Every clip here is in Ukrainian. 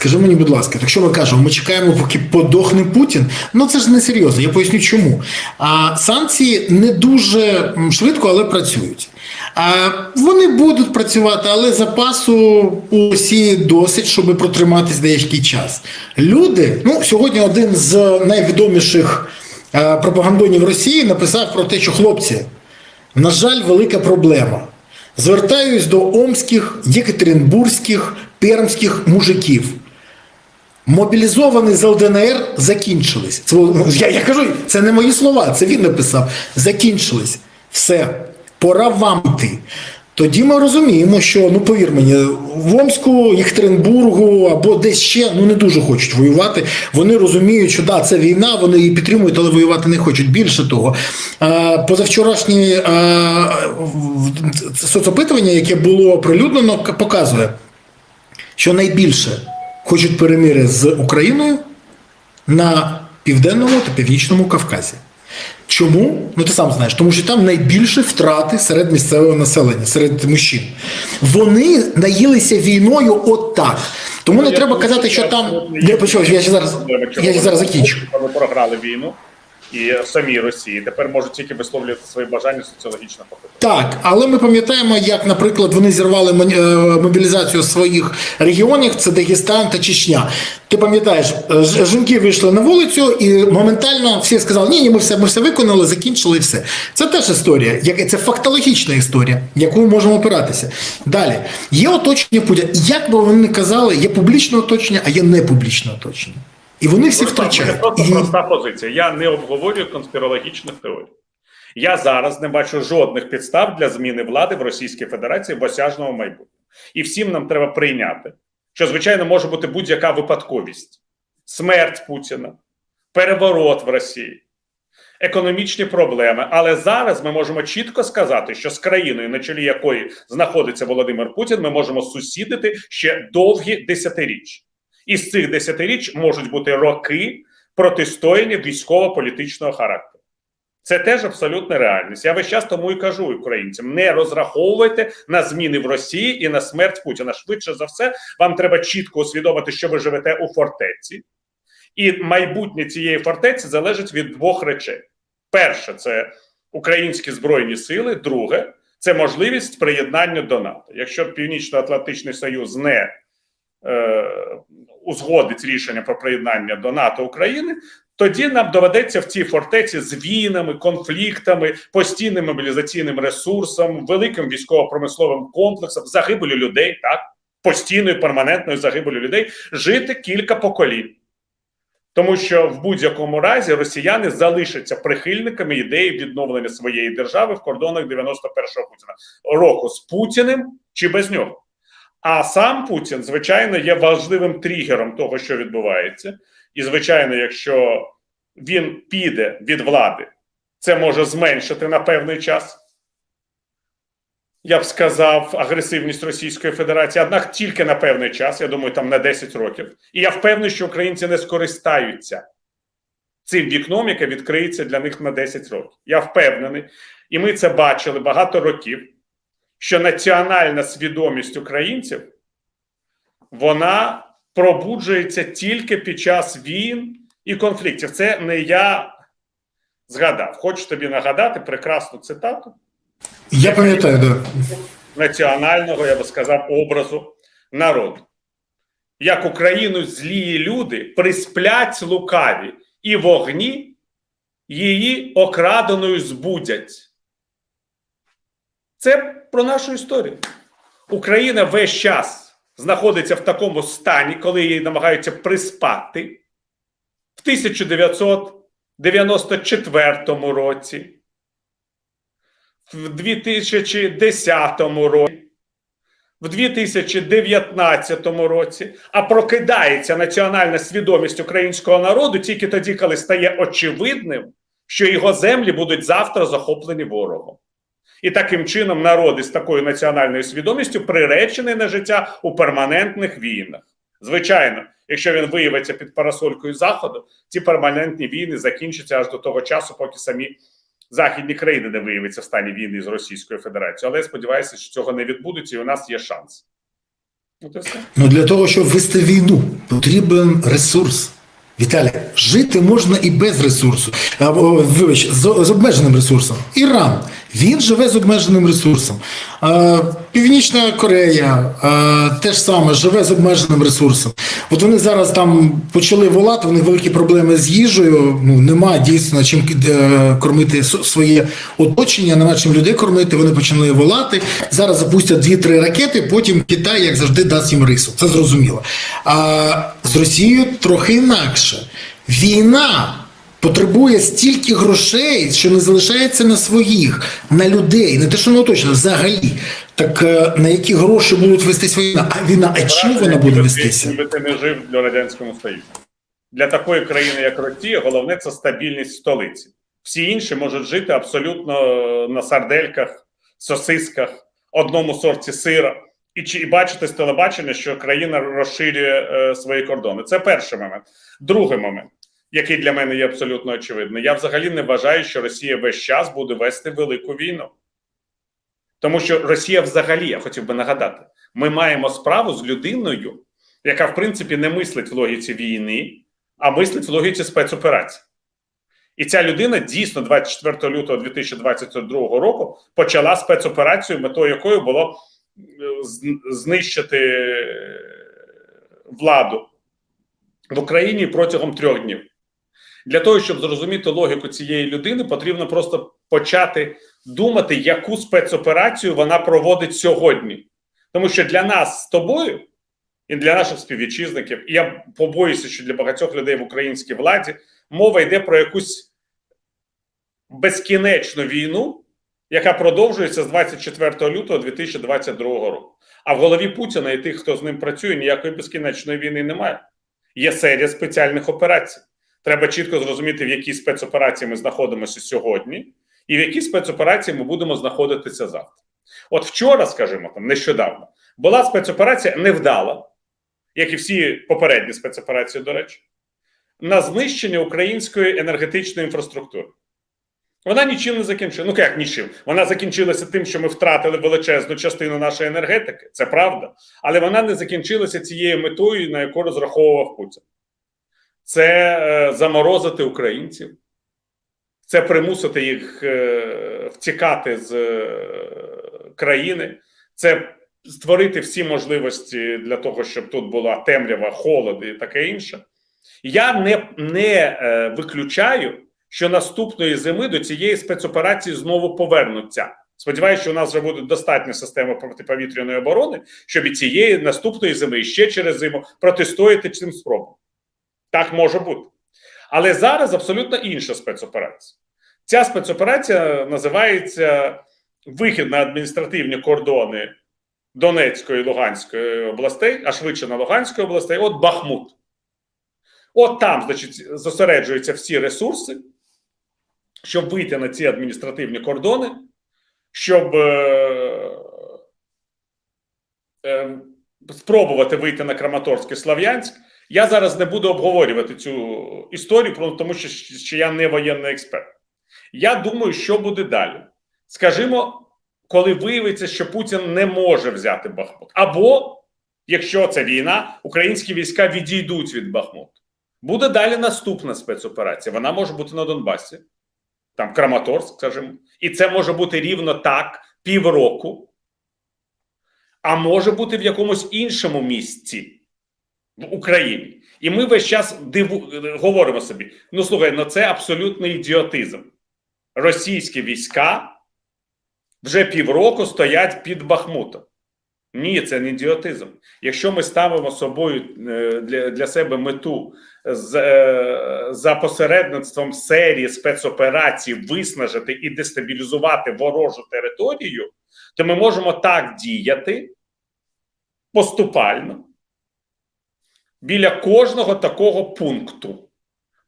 скажи мені, будь ласка, якщо ми кажемо, ми чекаємо, поки подохне Путін, ну це ж не серйозно. Я поясню, чому. А санкції не дуже швидко, але працюють. А вони будуть працювати, але запасу у Росії досить, щоб протриматись деякий час. Люди, ну сьогодні один з найвідоміших пропагандонів Росії написав про те, що хлопці, на жаль, велика проблема. Звертаюсь до омських, єкатеринбурзьких, пермських мужиків. Мобілізовані з ЛДНР закінчились. Це, я, я кажу, це не мої слова, це він написав. Закінчились. Все, пора вам йти. Тоді ми розуміємо, що, ну повір мені, в Омську, Єкатеринбургу або десь ще ну не дуже хочуть воювати. Вони розуміють, що да, це війна, вони її підтримують, але воювати не хочуть. Більше того, позавчорашнє соцопитування, яке було оприлюднено, показує, що найбільше хочуть переміри з Україною на південному та північному Кавказі. Чому? Ну ти сам знаєш, тому що там найбільше втрати серед місцевого населення, серед мужчин. Вони наїлися війною от так. Тому не треба казати, що там. Я почув, я ще зараз, я ще зараз закінчу. Ми програли війну і самі Росії тепер можуть тільки висловлювати свої бажання соціологічно попиту. Так, але ми пам'ятаємо, як, наприклад, вони зірвали е, мобілізацію своїх регіонів, це Дагестан та Чечня. Ти пам'ятаєш, е, жінки вийшли на вулицю і моментально всі сказали, ні, ні, ми все, ми все виконали, закінчили і все. Це теж історія, яка це фактологічна історія, яку ми можемо опиратися. Далі є оточення Путіна. Як би вони не казали, є публічне оточення, а є непублічне оточення. І вони всі Просто, це просто І- проста позиція. Я не обговорюю конспірологічних теорій. Я зараз не бачу жодних підстав для зміни влади в Російській Федерації в осяжному майбутньому. І всім нам треба прийняти, що звичайно може бути будь-яка випадковість: смерть Путіна, переворот в Росії, економічні проблеми. Але зараз ми можемо чітко сказати, що з країною, на чолі якої знаходиться Володимир Путін, ми можемо сусідити ще довгі десятиріч. І з цих десятиріч можуть бути роки протистояння військово-політичного характеру. Це теж абсолютна реальність. Я весь час тому і кажу українцям: не розраховуйте на зміни в Росії і на смерть Путіна. Швидше за все, вам треба чітко усвідомити, що ви живете у фортеці, і майбутнє цієї фортеці залежить від двох речей: перше, це українські збройні сили. Друге, це можливість приєднання до НАТО. Якщо Північно-Атлантичний Союз не е, узгодить рішення про приєднання до НАТО України, тоді нам доведеться в цій фортеці з війнами, конфліктами, постійним мобілізаційним ресурсом, великим військово-промисловим комплексом, загибелю людей, так постійною перманентною загибелю людей, жити кілька поколінь. Тому що в будь-якому разі росіяни залишаться прихильниками ідеї відновлення своєї держави в кордонах 91-го Путіна року з Путіним чи без нього. А сам Путін, звичайно, є важливим тригером того, що відбувається. І, звичайно, якщо він піде від влади, це може зменшити на певний час. Я б сказав, агресивність Російської Федерації, однак тільки на певний час, я думаю, там на 10 років. І я впевнений, що українці не скористаються цим вікном, яке відкриється для них на 10 років. Я впевнений, і ми це бачили багато років, що національна свідомість українців вона пробуджується тільки під час війн і конфліктів. Це не я згадав. Хочу тобі нагадати прекрасну цитату Я пам'ятаю, да. національного, я би сказав, образу народу. Як Україну злії люди присплять лукаві і вогні її окраденою збудять. Це про нашу історію. Україна весь час знаходиться в такому стані, коли її намагаються приспати в 1994 році, в 2010 році, в 2019 році, а прокидається національна свідомість українського народу тільки тоді, коли стає очевидним, що його землі будуть завтра захоплені ворогом. І таким чином народи з такою національною свідомістю приречені на життя у перманентних війнах. Звичайно, якщо він виявиться під парасолькою Заходу, ці перманентні війни закінчаться аж до того часу, поки самі західні країни не виявляться в стані війни з Російською Федерацією. Але я сподіваюся, що цього не відбудеться, і у нас є шанс. Все. Ну для того, щоб вести війну, потрібен ресурс. Віталій, жити можна і без ресурсу. Вибач, з, обмеженим ресурсом. Іран. Він живе з обмеженим ресурсом. Північна Корея теж саме живе з обмеженим ресурсом. От вони зараз там почали волати, них великі проблеми з їжею. Ну нема дійсно чим е, кормити своє оточення, нема чим людей кормити. Вони почали волати. Зараз запустять дві-три ракети. Потім Китай, як завжди, дасть їм рису. Це зрозуміло. З Росією трохи інакше. Війна потребує стільки грошей, що не залишається на своїх, на людей, не те, що на оточення, взагалі. Так е, на які гроші будуть вестись війна? А війна, а чим вона буде вестися? Ніби ти не жив для радянському Союзу. Для такої країни, як Росія, головне це стабільність столиці. Всі інші можуть жити абсолютно на сардельках, сосисках, одному сорті сира, і чи і бачити з телебачення, що країна розширює е, свої кордони. Це перший момент. Другий момент, який для мене є абсолютно очевидний. Я взагалі не вважаю, що Росія весь час буде вести велику війну. Тому що Росія взагалі, я хотів би нагадати, ми маємо справу з людиною, яка в принципі не мислить в логіці війни, а мислить в логіці спецоперацій. І ця людина дійсно 24 лютого 2022 року почала спецоперацію, метою якої було знищити владу в Україні протягом трьох днів. Для того, щоб зрозуміти логіку цієї людини, потрібно просто почати думати, яку спецоперацію вона проводить сьогодні. Тому що для нас з тобою і для наших співвітчизників, і я побоюся, що для багатьох людей в українській владі мова йде про якусь безкінечну війну, яка продовжується з 24 лютого 2022 року. А в голові Путіна і тих, хто з ним працює, ніякої безкінечної війни немає. Є серія спеціальних операцій. Треба чітко зрозуміти, в якій спецоперації ми знаходимося сьогодні, і в якій спецоперації ми будемо знаходитися завтра. От вчора, скажімо там, нещодавно, була спецоперація невдала, як і всі попередні спецоперації, до речі, на знищення української енергетичної інфраструктури. Вона нічим не закінчила. Ну як нічим? Вона закінчилася тим, що ми втратили величезну частину нашої енергетики. Це правда. Але вона не закінчилася цією метою, на яку розраховував Путін. Це е, заморозити українців, це примусити їх е, втікати з е, країни, це створити всі можливості для того, щоб тут була темрява, холод і таке інше. Я не, не е, виключаю, що наступної зими до цієї спецоперації знову повернуться. Сподіваюся, що у нас вже буде достатня система протиповітряної оборони, щоб і цієї наступної зими і ще через зиму протистояти цим спробам. Так може бути. Але зараз абсолютно інша спецоперація. Ця спецоперація називається вихід на адміністративні кордони Донецької і Луганської областей, а швидше на Луганської областей, от Бахмут. От там, значить, зосереджуються всі ресурси, щоб вийти на ці адміністративні кордони, щоб е, е, спробувати вийти на Краматорськ і Слов'янськ. Я зараз не буду обговорювати цю історію, тому що, що я не воєнний експерт. Я думаю, що буде далі. Скажімо, коли виявиться, що Путін не може взяти Бахмут, або якщо це війна, українські війська відійдуть від Бахмуту. Буде далі наступна спецоперація. Вона може бути на Донбасі, там Краматорськ, скажімо, і це може бути рівно так півроку, а може бути в якомусь іншому місці в Україні. І ми весь час диву, говоримо собі: ну слухай, ну це абсолютний ідіотизм. Російські війська вже півроку стоять під Бахмутом. Ні, це не ідіотизм. Якщо ми ставимо собою е, для, для себе мету з, е, за посередництвом серії спецоперацій виснажити і дестабілізувати ворожу територію, то ми можемо так діяти поступально біля кожного такого пункту.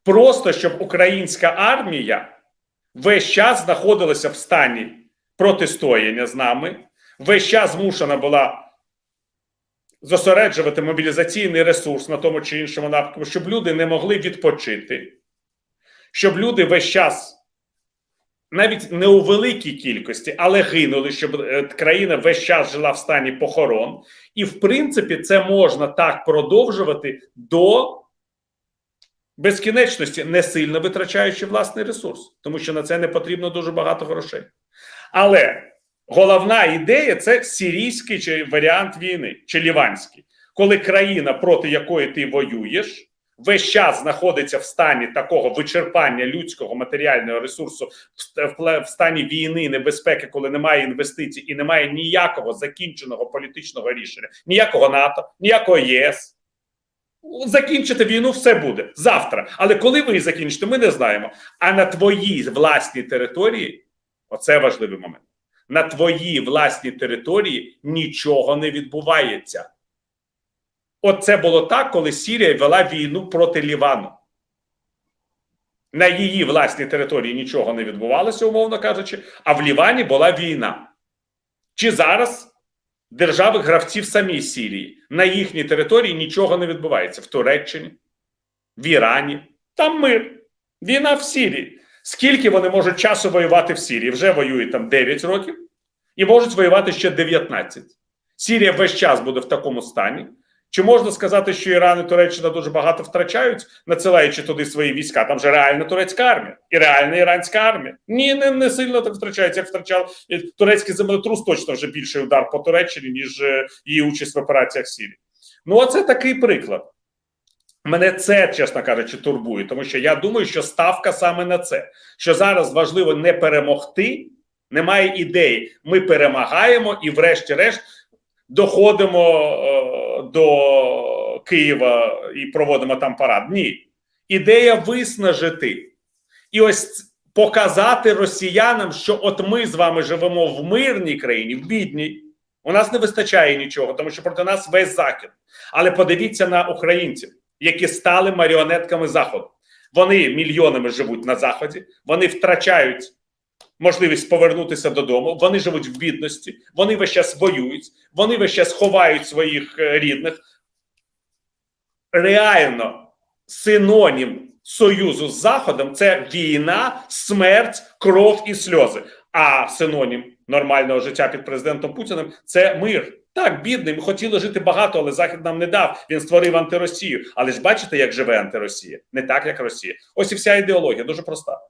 Просто щоб українська армія весь час знаходилася в стані протистояння з нами, весь час змушена була зосереджувати мобілізаційний ресурс на тому чи іншому напрямку, щоб люди не могли відпочити, щоб люди весь час навіть не у великій кількості, але гинули, щоб е, країна весь час жила в стані похорон. І в принципі, це можна так продовжувати до безкінечності, не сильно витрачаючи власний ресурс, тому що на це не потрібно дуже багато грошей. Але головна ідея це сирійський чи варіант війни, чи ліванський, коли країна, проти якої ти воюєш, весь час знаходиться в стані такого вичерпання людського матеріального ресурсу, в стані війни, небезпеки, коли немає інвестицій і немає ніякого закінченого політичного рішення, ніякого НАТО, ніякого ЄС. Закінчити війну все буде завтра. Але коли ви її закінчите, ми не знаємо. А на твоїй власній території, оце важливий момент. На твоїй власній території нічого не відбувається. От це було так, коли Сірія вела війну проти Лівану. На її власній території нічого не відбувалося, умовно кажучи, а в Лівані була війна. Чи зараз держави гравці в самій Сірії на їхній території нічого не відбувається в Туреччині, в Ірані. Там мир. Війна в Сірії. Скільки вони можуть часу воювати в Сірії? Вже воюють там 9 років і можуть воювати ще 19. Сірія весь час буде в такому стані. Чи можна сказати, що Іран і Туреччина дуже багато втрачають, надсилаючи туди свої війська? Там же реальна турецька армія і реальна іранська армія. Ні, не, не сильно так втрачають, як втрачав турецький землетрус. Точно вже більший удар по Туреччині, ніж е, її участь в операціях Сірії. Ну, оце такий приклад. Мене це, чесно кажучи, турбує, тому що я думаю, що ставка саме на це. Що зараз важливо не перемогти, немає ідеї. Ми перемагаємо і, врешті-решт, доходимо е, до Києва і проводимо там парад. Ні. Ідея виснажити. І ось показати росіянам, що от ми з вами живемо в мирній країні, в бідній. У нас не вистачає нічого, тому що проти нас весь захід. Але подивіться на українців, які стали маріонетками Заходу. Вони мільйонами живуть на Заході, вони втрачають можливість повернутися додому. Вони живуть в бідності, вони весь час воюють, вони весь час ховають своїх е, рідних. Реально, синонім союзу з Заходом це війна, смерть, кров і сльози. А синонім нормального життя під президентом Путіним це мир. Так, бідний. Ми хотіли жити багато, але Захід нам не дав. Він створив антиросію. Але ж бачите, як живе антиросія? Не так, як Росія. Ось і вся ідеологія дуже проста.